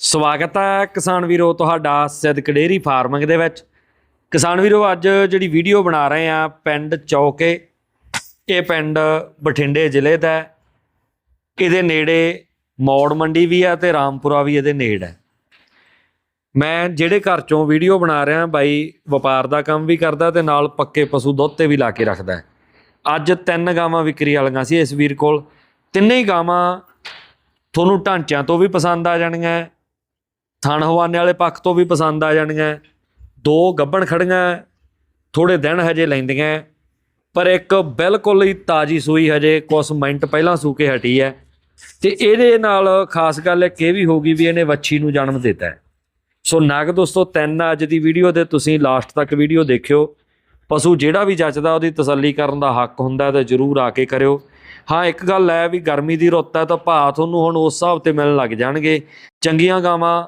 ਸਵਾਗਤ ਹੈ ਕਿਸਾਨ ਵੀਰੋ ਤੁਹਾਡਾ ਸਿੱਧਕ ਡੇਅਰੀ ਫਾਰਮਿੰਗ ਦੇ ਵਿੱਚ। ਕਿਸਾਨ ਵੀਰੋ, ਅੱਜ ਜਿਹੜੀ ਵੀਡੀਓ ਬਣਾ ਰਹੇ ਆ ਪਿੰਡ ਚੌਕੇ, ਇਹ ਪਿੰਡ ਬਠਿੰਡੇ ਜ਼ਿਲ੍ਹੇ ਦਾ ਇਹਦੇ ਨੇੜੇ ਮੌੜ ਮੰਡੀ ਵੀ ਆ ਤੇ ਰਾਮਪੁਰਾ ਵੀ ਇਹਦੇ ਨੇੜ ਹੈ। ਮੈਂ ਜਿਹੜੇ ਘਰ ਚੋਂ ਵੀਡੀਓ ਬਣਾ ਰਿਹਾ ਬਾਈ ਵਪਾਰ ਦਾ ਕੰਮ ਵੀ ਕਰਦਾ ਤੇ ਨਾਲ ਪੱਕੇ ਪਸ਼ੂ ਦੁੱਧ ਤੇ ਵੀ ਲਾ ਕੇ ਰੱਖਦਾ ਅੱਜ ਤਿੰਨ ਗਾਵਾਂ ਵਿਕਰੀ ਵਾਲੀਆਂ ਸੀ ਇਸ ਵੀਰ ਕੋਲ। ਤਿੰਨੇ ਹੀ ਗਾਵਾਂ ਤੁਹਾਨੂੰ ਢਾਂਚਿਆਂ ਤੋਂ ਵੀ ਪਸੰਦ ਆ ਜਾਣਗੀਆਂ ਥਣ ਹਵਾਨੇ ਵਾਲੇ ਪੱਖ ਤੋਂ ਵੀ ਪਸੰਦ ਆ ਜਾਣਗੀਆਂ ਦੋ ਗੱਬਣ ਖੜੀਆਂ ਥੋੜੇ ਦਿਨ ਹਜੇ ਲੈਂਦੀਆਂ, ਪਰ ਇੱਕ ਬਿਲਕੁਲ ਹੀ ਤਾਜੀ ਸੂਈ ਹਜੇ ਕੁਝ ਮਿੰਟ ਪਹਿਲਾਂ ਸੂ ਕੇ ਹਟੀ ਹੈ। ਤੇ ਇਹਦੇ ਨਾਲ ਖਾਸ ਗੱਲ ਇੱਕ ਇਹ ਵੀ ਹੋਗੀ ਵੀ ਇਹਨੇ ਵੱਛੀ ਨੂੰ ਜਨਮ ਦਿੱਤਾ ਹੈ। ਸੋ ਨਗ ਦੋਸਤੋ, ਤਿੰਨ ਅੱਜ ਦੀ ਵੀਡੀਓ ਦੇ ਤੁਸੀਂ ਲਾਸਟ ਤੱਕ ਵੀਡੀਓ ਦੇਖਿਓ। ਪਸ਼ੂ ਜਿਹੜਾ ਵੀ ਜੱਚਦਾ, ਉਹਦੀ ਤਸੱਲੀ ਕਰਨ ਦਾ ਹੱਕ ਹੁੰਦਾ ਤਾਂ ਜਰੂਰ ਆ ਕੇ ਕਰਿਓ। ਹਾਂ, ਇੱਕ ਗੱਲ ਹੈ ਵੀ ਗਰਮੀ ਦੀ ਰੁੱਤ ਹੈ ਤਾਂ ਭਾਅ ਤੁਹਾਨੂੰ ਹੁਣ ਉਸ ਹਿਸਾਬ ਤੇ ਮਿਲਣ ਲੱਗ ਜਾਣਗੇ। ਚੰਗੀਆਂ ਗਾਵਾਂ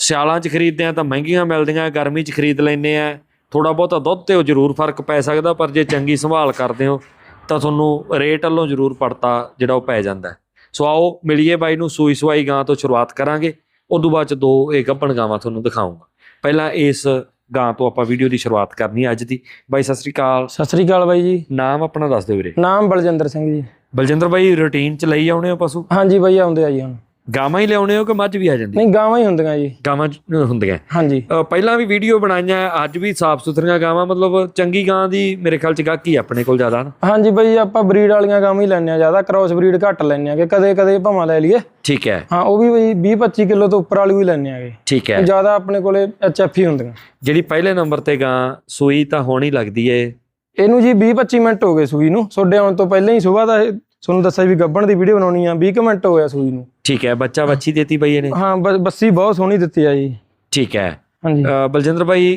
ਸਿਆਲਾਂ 'ਚ ਖਰੀਦਦੇ ਆ ਤਾਂ ਮਹਿੰਗੀਆਂ ਮਿਲਦੀਆਂ ਗਰਮੀ 'ਚ ਖਰੀਦ ਲੈਂਦੇ ਆ। ਥੋੜਾ ਬਹੁਤਾ ਦੁੱਧ ਤੇ ਉਹ ਜ਼ਰੂਰ ਫ਼ਰਕ ਪੈ ਸਕਦਾ ਪਰ ਜੇ ਚੰਗੀ ਸੰਭਾਲ ਕਰਦੇ ਹੋ ਤਾਂ ਤੁਹਾਨੂੰ ਰੇਟ ਵੱਲੋਂ ਜ਼ਰੂਰ ਪੜਤਾ ਜਿਹੜਾ ਉਹ ਪੈ ਜਾਂਦਾ। ਸੋ ਆਓ ਮਿਲੀਏ ਬਾਈ ਨੂੰ ਸੂਈ ਸਵਾਈ ਗਾਂ ਤੋਂ ਸ਼ੁਰੂਆਤ ਕਰਾਂਗੇ ਉਦੋਂ ਬਾਅਦ ਚ ਦੋ ਇਹ ਗੱਭਣ ਗਾਵਾਂ ਤੁਹਾਨੂੰ ਦਿਖਾਉਂਗਾ। ਪਹਿਲਾਂ ਇਸ ਗਾਂ ਤੋਂ ਆਪਾਂ ਵੀਡੀਓ ਦੀ ਸ਼ੁਰੂਆਤ ਕਰਨੀ ਹੈ ਅੱਜ ਦੀ। ਬਾਈ ਸਤਿ ਸ੍ਰੀ ਅਕਾਲ। ਸਤਿ ਸ੍ਰੀ ਅਕਾਲ ਬਾਈ ਜੀ। ਨਾਮ ਆਪਣਾ ਦੱਸ ਦਿਓ ਵੀਰੇ। ਨਾਮ ਬਲਜਿੰਦਰ ਸਿੰਘ ਜੀ। ਬਲਜਿੰਦਰ ਬਾਈ ਰੂਟੀਨ ਚ ਲਈ ਆਉਣੇ ਹੋ ਪਸ਼ੂ? ਹਾਂਜੀ ਬਾਈ ਆਉਂਦੇ ਆ ਜੀ ਹੁਣ। ਗਾਵਾਂ ਹੀ ਲਿਆਉਣੇ ਹੋ ਕਿ ਮੱਝ ਵੀ ਆ ਜਾਂਦੀ? ਨਹੀਂ ਗਾਵਾਂ ਹੀ ਹੁੰਦੀਆਂ ਜੀ। ਗਾਵਾਂ ਹੁੰਦੀਆਂ। ਹਾਂਜੀ। ਪਹਿਲਾਂ ਵੀ ਵੀਡੀਓ ਬਣਾਈਆਂ ਅੱਜ ਵੀ ਸਾਫ਼ ਸੁਥਰੀਆਂ ਗਾਵਾਂ ਮਤਲਬ ਚੰਗੀ ਗਾਂ ਦੀ ਮੇਰੇ ਖਿਆਲ ਚ ਗਾਹਕੀ ਆਪਣੇ ਕੋਲ ਜ਼ਿਆਦਾ ਨਾ। ਹਾਂਜੀ ਬਾਈ ਆਪਾਂ ਬਰੀਡ ਵਾਲੀਆਂ ਗਾਵਾਂ ਹੀ ਲੈਣੇ ਆ ਜ਼ਿਆਦਾ ਕ੍ਰਾਸ ਬਰੀਡ ਘੱਟ ਲੈਣੇ ਆ ਕਿ ਕਦੇ ਕਦੇ ਭਾਵਾਂ ਲੈ ਲਈਏ। ਠੀਕ ਹੈ। ਹਾਂ ਉਹ ਵੀ ਬਈ 20 25 ਕਿਲੋ ਤੋਂ ਉੱਪਰ ਵਾਲੀ ਵੀ ਲੈਣੇ ਆਗੇ ਠੀਕ ਹੈ। ਜ਼ਿਆਦਾ ਆਪਣੇ ਕੋਲੇ ਐਚਐਫ ਹੀ ਹੁੰਦੀਆਂ। ਜਿਹੜੀ ਪਹਿਲੇ ਨੰਬਰ ਤੇ ਗਾਂ ਸੂਈ ਤਾਂ ਹੋਣੀ ਲੱਗਦੀ ਏ। ਇਹਨੂੰ ਜੀ 20 25 ਮਿੰਟ ਹੋ ਗਏ ਸੂਈ ਨੂੰ। ਤੁਹਾਡੇ ਆਉਣ ਤੋਂ ਪਹਿਲਾਂ ਹੀ ਸਵੇਰ ਦਾ ਤੁਹਾਨੂੰ ਦੱਸਿਆ ਵੀ ਗੱਬਣ ਦੀ ਵੀਡੀਓ ਬਣਾਉਣੀ ਆ 20 ਕੁ ਮਿੰਟ ਹੋ ਗਿਆ ਸੂਈ ਨੂੰ। ਠੀਕ ਹੈ ਬੱਚਾ ਬੱਚੀ ਦੇਤੀ ਬਈ ਇਹਨੇ? ਹਾਂ ਬੱਸੀ ਬਹੁਤ ਸੋਹਣੀ ਦਿੱਤੀ ਆ ਜੀ। ਠੀਕ ਹੈ। ਹਾਂਜੀ। ਬਲਜਿੰਦਰ ਭਾਈ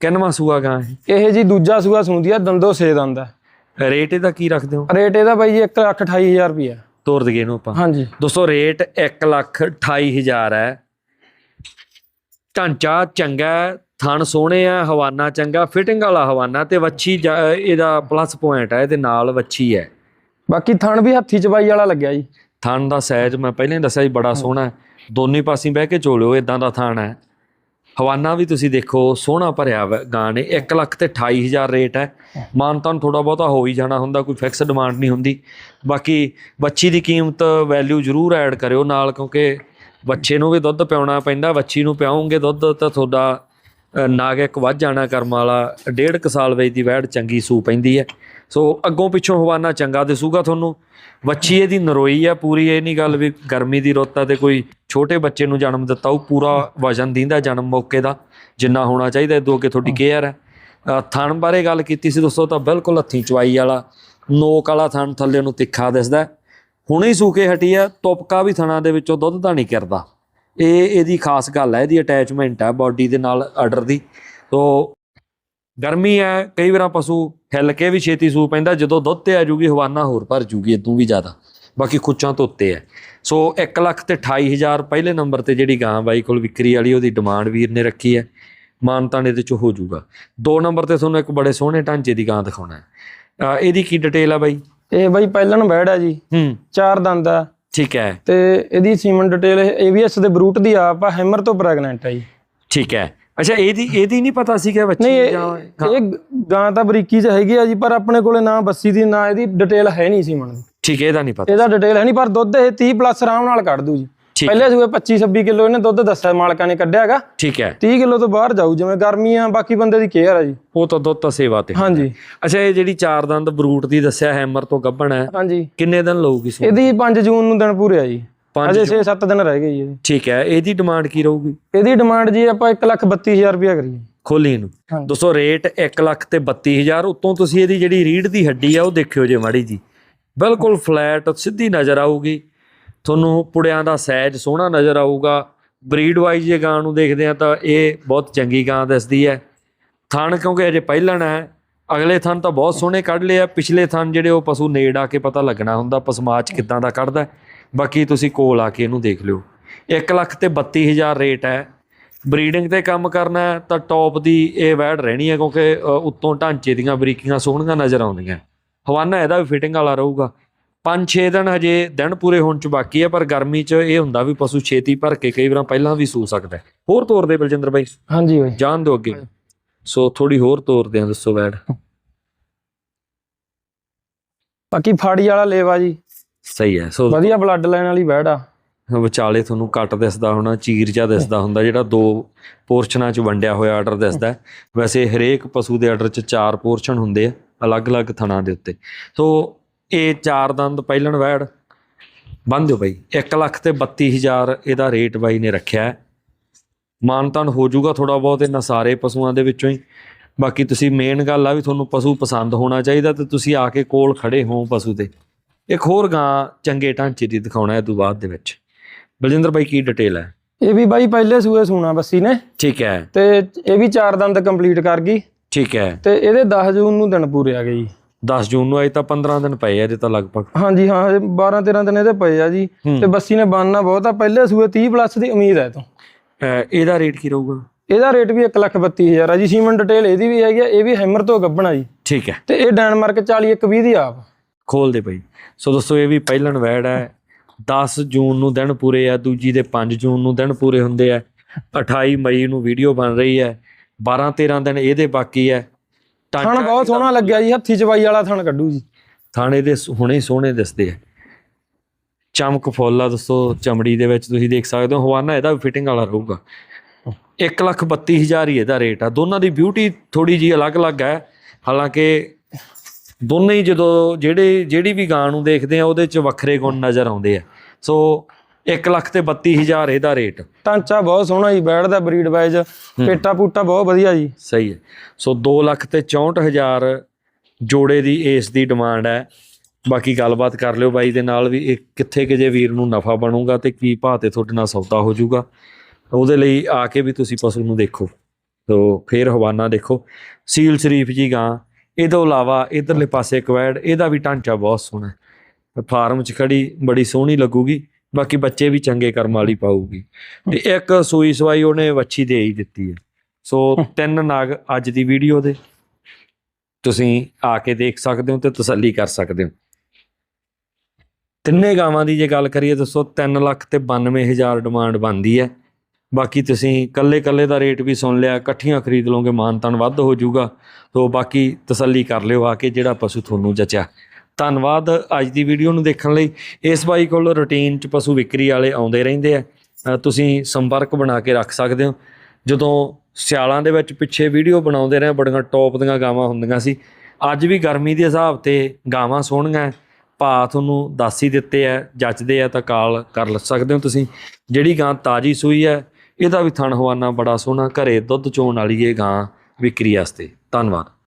ਕਿੰਨਵਾਂ ਸੂਆ ਗਾਂ ਇਹ? ਜੀ ਦੂਜਾ ਸੂਆ ਸੁਣਦੀ ਆ ਦੰਦੋ ਸੇ ਦੰਦ ਰੇਟ ਇਹਦਾ ਕੀ ਰੱਖਦੇ ਹੋ? ਰੇਟ ਇਹਦਾ ਬਾਈ ਜੀ 1 ਲੱਖ 28000 ਰੁਪਇਆ ਤੋਰ ਦਈਏ ਇਹਨੂੰ ਆਪਾਂ। ਹਾਂਜੀ। ਦੋਸਤੋ ਰੇਟ 1 ਲੱਖ 28 ਹਜ਼ਾਰ ਹੈ। ਢਾਂਚਾ ਚੰਗਾ ਥਣ ਸੋਹਣੇ ਆ ਹਵਾਨਾ ਚੰਗਾ ਫਿਟਿੰਗ ਵਾਲਾ ਹਵਾਨਾ ਤੇ ਵੱਛੀ ਇਹਦਾ ਪਲੱਸ ਪੁਆਇੰਟ ਹੈ ਇਹਦੇ ਨਾਲ ਵੱਛੀ ਹੈ। ਬਾਕੀ ਥਣ ਵੀ ਹੱਥੀ ਚਬਾਈ ਵਾਲਾ ਲੱਗਿਆ ਜੀ। ਥਣ ਦਾ ਸਾਈਜ਼ ਮੈਂ ਪਹਿਲਾਂ ਹੀ ਦੱਸਿਆ ਸੀ ਬੜਾ ਸੋਹਣਾ ਹੈ। ਦੋਨੇ ਪਾਸੇ ਬਹਿ ਕੇ ਝੋਲਿਓ ਇਦਾਂ ਦਾ ਥਣ ਹੈ। ਹਵਾਨਾ ਵੀ ਤੁਸੀਂ ਦੇਖੋ ਸੋਹਣਾ ਭਰਿਆ ਵਾ ਗਾਂ ਨੇ 1 ਲੱਖ ਤੇ 28000 ਰੇਟ ਹੈ। ਮਾਨਤਾਨ ਥੋੜਾ ਬਹੁਤਾ ਹੋ ਹੀ ਜਾਣਾ ਹੁੰਦਾ ਕੋਈ ਫਿਕਸ ਡਿਮਾਂਡ ਨਹੀਂ ਹੁੰਦੀ। ਬਾਕੀ ਬੱਚੀ ਦੀ ਕੀਮਤ ਵੈਲਿਊ ਜ਼ਰੂਰ ਐਡ ਕਰਿਓ ਨਾਲ ਕਿਉਂਕਿ ਬੱਚੇ ਨੂੰ ਵੀ ਦੁੱਧ ਪਿਆਉਣਾ ਪੈਂਦਾ ਬੱਚੀ ਨੂੰ ਪਿਆਉਂਗੇ ਦੁੱਧ ਤਾਂ ਤੁਹਾਡਾ ਨਾਗ ਇੱਕ ਵੱਧ ਜਾਣਾ ਕਰਮ ਵਾਲਾ ਡੇਢ ਕੁ ਸਾਲ ਵੇਚ ਦੀ ਵੈੜ ਚੰਗੀ ਸੂ ਪੈਂਦੀ ਹੈ। ਸੋ ਅੱਗੋਂ ਪਿੱਛੋਂ ਹਵਾਨਾ ਚੰਗਾ ਦਿਸੂਗਾ ਤੁਹਾਨੂੰ। ਬੱਚੀ ਇਹਦੀ ਨਰੋਈ ਆ ਪੂਰੀ ਇਹ ਨਹੀਂ ਗੱਲ ਵੀ ਗਰਮੀ ਦੀ ਰੁੱਤ ਆ ਤੇ ਕੋਈ ਛੋਟੇ ਬੱਚੇ ਨੂੰ ਜਨਮ ਦਿੱਤਾ ਉਹ ਪੂਰਾ ਵਜਨ ਦਿੰਦਾ ਜਨਮ ਮੌਕੇ ਦਾ ਜਿੰਨਾ ਹੋਣਾ ਚਾਹੀਦਾ ਇਦੋਂ ਅੱਗੇ ਤੁਹਾਡੀ ਕੇਅਰ ਹੈ ਥਣ ਬਾਰੇ ਗੱਲ ਕੀਤੀ ਸੀ ਦੋਸਤੋ ਤਾਂ ਬਿਲਕੁਲ ਹੱਥੀਂ ਚਵਾਈ ਵਾਲਾ ਨੋਕ ਵਾਲਾ ਥਣ ਥੱਲੇ ਨੂੰ ਤਿੱਖਾ ਦਿਸਦਾ। ਹੁਣੇ ਹੀ ਸੂਕੇ ਹਟੀ ਆ ਤੁਪਕਾ ਵੀ ਥਣਾ ਦੇ ਵਿੱਚੋਂ ਦੁੱਧ ਤਾਂ ਨਹੀਂ ਕਰਦਾ। ਇਹ ਇਹਦੀ ਖਾਸ ਗੱਲ ਹੈ ਇਹਦੀ ਅਟੈਚਮੈਂਟ ਹੈ ਬਾਡੀ ਦੇ ਨਾਲ ਆਰਡਰ ਦੀ। ਸੋ ਗਰਮੀ ਹੈ ਕਈ ਵਾਰਾਂ ਪਸ਼ੂ ਹਿੱਲ ਕੇ ਵੀ ਛੇਤੀ ਸੂ ਪੈਂਦਾ ਜਦੋਂ ਦੁੱਧ ਤੇ ਆ ਜੂਗੀ ਹਵਾਨਾ ਹੋਰ ਭਰ ਜੂਗੀ ਇਦੋਂ ਵੀ ਜ਼ਿਆਦਾ। ਬਾਕੀ ਖੁੱਚਾਂ ਤੋਂ ਉੱਤੇ ਹੈ। ਸੋ 1 ਲੱਖ ਤੇ 28000 ਪਹਿਲੇ ਨੰਬਰ ਤੇ ਜਿਹੜੀ ਗਾਂ ਬਾਈ ਕੋਲ ਵਿਕਰੀ ਵਾਲੀ ਉਹਦੀ ਡਿਮਾਂਡ ਵੀਰ ਨੇ ਰੱਖੀ ਹੈ। ਮਾਨਤਾਨ ਇਹਦੇ ਚ ਹੋ ਜਾਊਗਾ ਦੋ ਨੰਬਰ ਤੇ ਤੁਹਾਨੂੰ ਇੱਕ ਬੜੇ ਸੋਹਣੇ ਢਾਂਚੇ ਦੀ ਗਾਂ ਦਿਖਾਉਣਾ ਹੈ। ਇਹਦੀ ਕੀ ਡਿਟੇਲ ਆ ਬਾਈ? ਇਹ ਬਾਈ ਪਹਿਲਣ ਬੈੜ ਆ ਜੀ। ਹੂੰ। ਚਾਰ ਦੰਦ ਆ। ਠੀਕ ਹੈ। ਤੇ ਇਹਦੀ ਸੀਮਨ ਡਿਟੇਲ ਏਵੀਐਸ ਦੇ ਬਰੂਟ ਦੀ ਆਪ ਆ ਹੈਮਰ ਤੋਂ ਪ੍ਰੈਗਨੈਂਟ ਆ ਜੀ। ਠੀਕ ਹੈ। ਅੱਛਾ ਇਹਦੀ ਇਹਦੀ ਨਹੀਂ ਪਤਾ ਸੀ ਕਿ ਬੱਚੀ ਨਹੀਂ ਜਾਂ ਇਹ ਗਾਂ ਤਾਂ ਬਰੀਕੀ ਚ ਹੈਗੀ ਆ ਜੀ ਪਰ ਆਪਣੇ ਕੋਲੇ ਨਾ ਬੱਸੀ ਦੀ ਨਾ ਇਹਦੀ ਡਿਟੇਲ ਹੈ ਨਹੀਂ ਸੀਮਨ ਦੀ। ਠੀਕ ਹੈ ਇਹਦਾ ਨਹੀਂ ਪਤਾ ਇਹਦਾ ਡਿਟੇਲ ਹੈ ਨਹੀਂ ਪਰ ਦੁੱਧ ਇਹ 30 ਪਲੱਸ ਆਰਾਮ ਨਾਲ ਕੱਢ ਦੂ ਜੀ। ਪਹਿਲੇ ਸੂਏ 25 26 ਕਿਲੋ ਇਹਨੇ ਦੁੱਧ ਦੱਸਿਆ ਮਾਲਕਾਂ ਨੇ ਕੱਢਿਆ ਹੈਗਾ। ਠੀਕ ਹੈ। 30 ਕਿਲੋ ਤੋਂ ਬਾਹਰ ਜਾਊ ਜਿਵੇਂ ਗਰਮੀ ਆ ਬਾਕੀ ਬੰਦੇ ਦੀ ਕੇਅਰ ਆ ਜੀ। ਉਹ ਤਾਂ ਦੁੱਧ ਤਾਂ ਸੇਵਾ ਤੇ ਹਾਂਜੀ। ਅੱਛਾ ਇਹ ਜਿਹੜੀ ਚਾਰ ਦੰਦ ਬਰੂਟ ਦੀ ਦੱਸਿਆ ਹੈਮਰ ਤੋਂ ਗੱਭਣ ਹੈ। ਹਾਂਜੀ। ਕਿੰਨੇ ਦਿਨ ਲਊਗੀ ਸੂ ਇਹਦੀ 5 ਜੂਨ ਨੂੰ ਦਿਨ ਪੂਰੇ ਆ ਜੀ। ਪੰਜ ਅਜੇ 6-7 ਦਿਨ ਰਹਿ ਗਏ ਜੀ ਇਹਦੇ। ਠੀਕ ਹੈ ਇਹਦੀ ਡਿਮਾਂਡ ਕੀ ਰਹੂਗੀ? ਇਹਦੀ ਡਿਮਾਂਡ ਜੀ ਆਪਾਂ 132000 ਰੁਪਇਆ ਕਰੀਏ। ਖੋਲੀ ਨੂੰ ਹਾਂਜੀ। ਦੋਸਤੋ ਰੇਟ 1 ਲੱਖ ਤੇ 32000 ਉਤੋਂ ਤੁਸੀਂ ਇਹਦੀ ਜਿਹੜੀ ਰੀੜ ਦੀ ਹੱਡੀ ਆ ਉਹ ਦੇਖਿਓ ਜੇ ਮਾੜੀ ਜੀ। ਬਿਲਕੁਲ ਫਲੈਟ ਸਿੱਧੀ ਨਜ਼ਰ ਆਊਗੀ। ਤੁਹਾਨੂੰ ਪੁੜਿਆਂ ਦਾ ਸਾਈਜ਼ ਸੋਹਣਾ ਨਜ਼ਰ ਆਊਗਾ। ਬਰੀਡ ਵਾਈਜ਼ ਜੇ ਗਾਂ ਨੂੰ ਦੇਖਦੇ ਆ ਤਾਂ ਇਹ ਬਹੁਤ ਚੰਗੀ ਗਾਂ ਦਿਸਦੀ ਹੈ। ਥਣ ਕਿਉਂਕਿ ਅਜੇ ਪਹਿਲਣ ਹੈ ਅਗਲੇ ਥਣ ਤਾਂ ਬਹੁਤ ਸੋਹਣੇ ਕੱਢ ਲਏ ਆ। ਪਿਛਲੇ ਥਣ ਜਿਹੜੇ ਉਹ ਪਸ਼ੂ ਨੇੜ ਆ ਕੇ ਪਤਾ ਲੱਗਣਾ ਹੁੰਦਾ ਪਸਮਾਚ ਕਿਦਾਂ ਦਾ ਕੱਢਦਾ। ਹੈ। ਬਾਕੀ ਤੁਸੀਂ ਕੋਲ ਆ ਕੇ ਇਹਨੂੰ ਦੇਖ ਲਿਓ। 1 ਲੱਖ ਤੇ 32000 ਰੇਟ ਹੈ। ਬਰੀਡਿੰਗ ਤੇ ਕੰਮ ਕਰਨਾ ਤਾਂ ਟੌਪ ਦੀ ਇਹ ਵੈੜ ਰਹਿਣੀ ਹੈ ਕਿਉਂਕਿ ਉੱਤੋਂ ਢਾਂਚੇ ਦੀਆਂ ਬਰੀਕੀਆਂ ਸੋਹਣੀਆਂ ਨਜ਼ਰ ਆਉਂਦੀਆਂ। ਹਵਾਨਾ ਇਹਦਾ ਵੀ ਫਿਟਿੰਗ ਵਾਲਾ ਰਹੂਗਾ। 5-6 ਦਿਨ ਹਜੇ ਦਿਨ ਪੂਰੇ ਹੋਣ ਚ ਬਾਕੀ ਹੈ ਪਰ ਗਰਮੀ ਚ ਇਹ ਹੁੰਦਾ ਵੀ ਪਸ਼ੂ ਛੇਤੀ ਭਰ ਕੇ ਕਈ ਵਾਰਾਂ ਪਹਿਲਾਂ ਵੀ ਸੂ ਸਕਦਾ ਹੈ। ਹੋਰ ਤੋਰ ਦੇ ਬਲਜਿੰਦਰ ਬਾਈ। ਹਾਂਜੀ ਬਾਈ। ਜਾਣ ਦਿਓ ਅੱਗੇ। ਸੋ ਥੋੜੀ ਹੋਰ ਤੋਰਦੇ ਆ ਦੱਸੋ ਵੈੜ ਬਾਕੀ ਫਾੜੀ ਵਾਲਾ ਲੇਵਾ ਜੀ। ਸਹੀ ਹੈ ਸੋ ਵਧੀਆ ਬਲੱਡ ਲਾਈਨ ਵਾਲੀ ਬੈੜ ਆ। ਵਿਚਾਲੇ ਤੁਹਾਨੂੰ ਕੱਟ ਦਿਸਦਾ ਹੋਣਾ ਚੀਰ ਜਿਹਾ ਦਿਸਦਾ ਹੁੰਦਾ ਜਿਹੜਾ ਦੋ ਪੋਰਸ਼ਨਾਂ ਚ ਵੰਡਿਆ ਹੋਇਆ ਆਰਡਰ ਦਿਸਦਾ। ਵੈਸੇ ਹਰੇਕ ਪਸ਼ੂ ਦੇ ਆਰਡਰ ਚ ਚਾਰ ਪੋਰਸ਼ਨ ਹੁੰਦੇ ਆ ਅਲੱਗ-ਅਲੱਗ ਥਣਾਂ ਦੇ ਉੱਤੇ। ਸੋ ਇਹ ਚਾਰ ਦੰਦ ਪਹਿਲਣ ਵੈੜ ਬੰਦ ਦਿਓ ਬਾਈ। 1 ਲੱਖ ਤੇ 32000 ਇਹਦਾ ਰੇਟ ਬਾਈ ਨੇ ਰੱਖਿਆ ਮਾਨਤਾਨ ਹੋ ਜਾਊਗਾ ਥੋੜਾ ਬਹੁਤ ਇਹਨਾਂ ਸਾਰੇ ਪਸ਼ੂਆਂ ਦੇ ਵਿੱਚੋਂ ਹੀ। ਬਾਕੀ ਤੁਸੀਂ ਮੇਨ ਗੱਲ ਆ ਵੀ ਤੁਹਾਨੂੰ ਪਸ਼ੂ ਪਸੰਦ ਹੋਣਾ ਚਾਹੀਦਾ ਤੇ ਤੁਸੀਂ ਆ ਕੇ ਕੋਲ ਖੜੇ ਹੋ ਪਸ਼ੂ ਦੇ ਇੱਕ ਹੋਰ ਗਾਂ ਚੰਗੇ ਢਾਂਚੇ ਦੀ ਦਿਖਾਉਣਾ ਹੈ ਤੋਂ ਬਾਅਦ ਦੇ ਵਿੱਚ। ਬਲਜਿੰਦਰ ਬਾਈ ਕੀ ਡਿਟੇਲ ਹੈ? ਇਹ ਵੀ ਬਾਈ ਪਹਿਲੇ ਸੂਏ ਸੂਣਾ ਬੱਸੀ ਨੇ। ਠੀਕ ਹੈ। ਤੇ ਇਹ ਵੀ ਚਾਰ ਦੰਦ ਕੰਪਲੀਟ ਕਰ ਗਈ। ਠੀਕ ਹੈ। ਤੇ ਇਹਦੇ 10 ਜੂਨ ਨੂੰ ਦਿਨ ਪੂਰੇ ਆ ਗਏ ਜੀ। 10 ਜੂਨ ਨੂੰ ਅਜੇ ਤਾਂ 15 ਦਿਨ ਪਏ ਆ ਜੇ ਤਾਂ ਲਗਭਗ। ਹਾਂਜੀ ਹਾਂ 12 13 ਦਿਨ ਇਹਦੇ ਪਏ ਆ ਜੀ। ਤੇ ਬੱਸੀ ਨੇ ਬਾਨਣਾ ਬਹੁਤ ਆ। ਪਹਿਲੇ ਸੂਏ 30 ਪਲੱਸ ਦੀ ਉਮੀਦ ਹੈ ਤੋਂ। ਇਹਦਾ ਰੇਟ ਕੀ ਰਹੂਗਾ? ਇਹਦਾ ਰੇਟ ਵੀ 132000 ਆ ਜੀ। ਸੀਮਨ ਡਿਟੇਲ ਇਹਦੀ ਵੀ ਹੈਗੀ ਆ। ਇਹ ਵੀ ਹੈਮਰ ਤੋਂ ਗੱਬਣਾ ਜੀ। ਠੀਕ ਹੈ। ਤੇ ਇਹ ਡੈਨਮਾਰਕ 40 120 ਦੀ ਆਪ। ਖੋਲ ਦੇ ਬਾਈ ਸੋ ਦੋਸਤੋ ਇਹ ਵੀ ਪਹਿਲਣ ਵੈੜ ਹੈ। 10 ਜੂਨ ਨੂੰ ਦਿਨ ਪੂਰੇ ਆ ਦੂਜੀ ਦੇ 5 ਜੂਨ ਨੂੰ ਦਿਨ ਪੂਰੇ ਹੁੰਦੇ ਆ। 28 ਮਈ ਨੂੰ ਵੀਡੀਓ ਬਣ ਰਹੀ ਹੈ। 12 13 ਦਿਨ ਇਹਦੇ ਬਾਕੀ ਹੈ। ਥਣ ਬਹੁਤ ਸੋਹਣਾ ਲੱਗਿਆ ਜੀ ਹੱਥੀ ਚਵਾਈ ਵਾਲਾ ਥਣ ਕੱਢੂ ਜੀ। ਥਾਣੇ ਦੇ ਹੁਣੇ ਸੋਹਣੇ ਦਿਸਦੇ ਆ। ਚਮਕ ਫੁੱਲ ਆ ਦੋਸਤੋ ਚਮੜੀ ਦੇ ਵਿੱਚ ਤੁਸੀਂ ਦੇਖ ਸਕਦੇ ਹੋ। ਹਵਾਨਾ ਇਹਦਾ ਵੀ ਫਿਟਿੰਗ ਵਾਲਾ ਰਹੂਗਾ। 132000 ਹੀ ਇਹਦਾ ਰੇਟ ਆ। ਦੋਨਾਂ ਦੀ ਬਿਊਟੀ ਥੋੜੀ ਜੀ ਅਲੱਗ-ਅਲੱਗ ਹੈ। ਹਾਲਾਂਕਿ ਦੋਨੇ ਹੀ ਜਦੋਂ ਜਿਹੜੇ ਜਿਹੜੀ ਵੀ ਗਾਂ ਨੂੰ ਦੇਖਦੇ ਆ ਉਹਦੇ ਚ ਵੱਖਰੇ ਗੁਣ ਨਜ਼ਰ ਆਉਂਦੇ ਆ। ਸੋ 1 ਲੱਖ ਤੇ 32000 ਇਹਦਾ ਰੇਟ। ਟਾਂਚਾ ਬਹੁਤ ਸੋਹਣਾ ਜੀ ਬੈੜ ਦਾ ਬਰੀਡ ਵਾਈਜ਼। ਪੇਟਾ ਪੂਟਾ ਬਹੁਤ ਵਧੀਆ ਜੀ। ਸਹੀ ਹੈ। ਸੋ 2 ਲੱਖ ਤੇ 64000 ਜੋੜੇ ਦੀ ਏਸ ਦੀ ਡਿਮਾਂਡ ਹੈ। ਬਾਕੀ ਗੱਲਬਾਤ ਕਰ ਲਿਓ ਬਾਈ ਦੇ ਨਾਲ ਵੀ ਇਹ ਕਿੱਥੇ ਕਿ ਜੇ ਵੀਰ ਨੂੰ ਨਫਾ ਬਣੂਗਾ ਤੇ ਕੀ ਭਾਅ ਤੇ ਤੁਹਾਡੇ ਨਾਲ ਸੌਦਾ ਹੋ ਜਾਊਗਾ। ਉਹਦੇ ਲਈ ਆ ਕੇ ਵੀ ਤੁਸੀਂ ਪਸ਼ੂ ਨੂੰ ਦੇਖੋ। ਤੋ ਫੇਰ ਹਵਾਨਾ ਦੇਖੋ। ਸੀਲ ਸ਼ਰੀਫ ਜੀ ਗਾਂ ਇਹ ਤੋਂ ਇਲਾਵਾ ਇਧਰਲੇ ਪਾਸੇ ਕੁਐਡ ਇਹਦਾ ਵੀ ਢਾਂਚਾ ਬਹੁਤ ਸੋਹਣਾ ਫਾਰਮ 'ਚ ਖੜੀ ਬੜੀ ਸੋਹਣੀ ਲੱਗੂਗੀ, ਬਾਕੀ ਬੱਚੇ ਵੀ ਚੰਗੇ ਕਰਮ ਵਾਲੀ ਪਾਊਗੀ। ਤੇ ਇੱਕ ਸੂਈ ਸਵਾਈ ਉਹਨੇ ਵੱਛੀ ਦੇ ਹੀ ਦਿੱਤੀ ਹੈ। ਸੋ ਤਿੰਨ ਨਾਗ ਅੱਜ ਦੀ ਵੀਡੀਓ ਦੇ। ਤੁਸੀਂ ਆ ਕੇ ਦੇਖ ਸਕਦੇ ਹੋ ਤੇ ਤਸੱਲੀ ਕਰ ਸਕਦੇ ਹੋ। ਤਿੰਨੇ ਗਾਵਾਂ ਦੀ ਜੇ ਗੱਲ ਕਰੀਏ ਦੱਸੋ 3 ਲੱਖ ਤੇ 92000 ਡਿਮਾਂਡ ਬਣਦੀ ਹੈ। ਬਾਕੀ ਤੁਸੀਂ ਕੱਲੇ ਕੱਲੇ ਦਾ ਰੇਟ ਵੀ ਸੁਣ ਲਿਆ, ਇਕੱਠੀਆਂ ਖਰੀਦ ਲਓਗੇ ਮਾਨਤਨ ਵੱਧ ਹੋ ਜਾਊਗਾ, ਤੋਂ ਬਾਕੀ ਤਸੱਲੀ ਕਰ ਲਿਓ ਆ ਕੇ ਜਿਹੜਾ ਪਸ਼ੂ ਤੁਹਾਨੂੰ ਜਚਿਆ। ਧੰਨਵਾਦ ਅੱਜ ਦੀ ਵੀਡੀਓ ਨੂੰ ਦੇਖਣ ਲਈ। ਇਸ ਬਾਈ ਕੋਲ ਰੁਟੀਨ ਚ ਪਸ਼ੂ ਵਿਕਰੀ ਵਾਲੇ ਆਉਂਦੇ ਰਹਿੰਦੇ ਆ। ਤੁਸੀਂ ਸੰਪਰਕ ਬਣਾ ਕੇ ਰੱਖ ਸਕਦੇ ਹੋ। ਜਦੋਂ ਸਿਆਲਾਂ ਦੇ ਵਿੱਚ ਪਿੱਛੇ ਵੀਡੀਓ ਬਣਾਉਂਦੇ ਰਹੇ, ਬੜੀਆਂ ਟੌਪ ਦੀਆਂ ਗਾਵਾਂ ਹੁੰਦੀਆਂ ਸੀ। ਅੱਜ ਵੀ ਗਰਮੀ ਦੇ ਹਿਸਾਬ ਤੇ ਗਾਵਾਂ ਸੋਹਣੀਆਂ ਭਾ ਤੁਹਾਨੂੰ ਦੱਸ ਹੀ ਦਿੱਤੇ ਆ ਜੱਚਦੇ ਆ ਤਾਂ ਕਾਲ ਕਰ ਲ- ਸਕਦੇ ਹੋ ਤੁਸੀਂ। ਜਿਹੜੀ ਗਾਂ ਤਾਜੀ ਸੂਈ ਹੈ ਇਹਦਾ ਵੀ ਥਣ ਹਵਾਨਾ ਬੜਾ ਸੋਹਣਾ, ਘਰੇ ਦੁੱਧ ਚੋਣ ਵਾਲੀ ਇਹ ਗਾਂ ਵਿਕਰੀ ਵਾਸਤੇ। ਧੰਨਵਾਦ।